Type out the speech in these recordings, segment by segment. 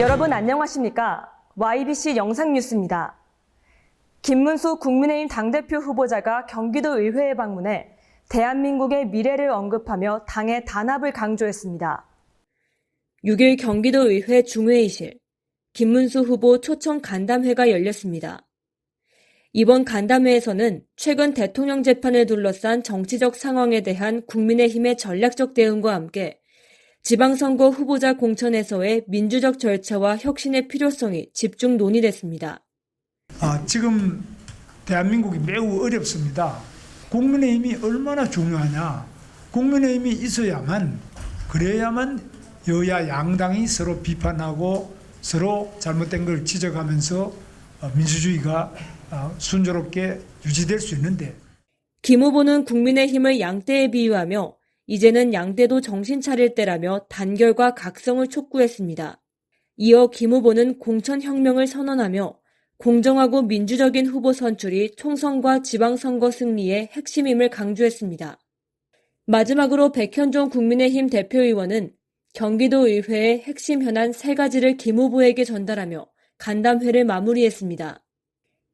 여러분 안녕하십니까? YBC 영상뉴스입니다. 김문수 국민의힘 당대표 후보자가 경기도 의회에 방문해 대한민국의 미래를 언급하며 당의 단합을 강조했습니다. 6일 경기도 의회 중회의실 김문수 후보 초청 간담회가 열렸습니다. 이번 간담회에서는 최근 대통령 재판을 둘러싼 정치적 상황에 대한 국민의힘의 전략적 대응과 함께 지방선거 후보자 공천에서의 민주적 절차와 혁신의 필요성이 집중 논의됐습니다. 아, 지금 대한민국이 매우 어렵습니다. 국민의힘이 얼마나 중요하냐. 국민의힘이 있어야만 그래야만 여야 양당이 서로 비판하고 서로 잘못된 걸 지적하면서 어, 민주주의가 어, 순조롭게 유지될 수 있는데 김 후보는 국민의힘을 양떼에 비유하며 이제는 양떼도 정신 차릴 때라며 단결과 각성을 촉구했습니다. 이어 김 후보는 공천혁명을 선언하며 공정하고 민주적인 후보 선출이 총선과 지방선거 승리의 핵심임을 강조했습니다. 마지막으로 백현종 국민의힘 대표의원은 경기도 의회의 핵심 현안 세 가지를 김 후보에게 전달하며 간담회를 마무리했습니다.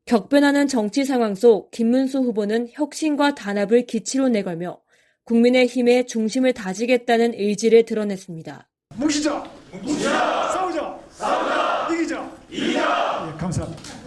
격변하는 정치 상황 속 김문수 후보는 혁신과 단합을 기치로 내걸며 국민의힘의 중심을 다지겠다는 의지를 드러냈습니다. 뭉치자, 뭉치자, 싸우자, 싸우자, 이기자, 이기자. 예, 감사합니다.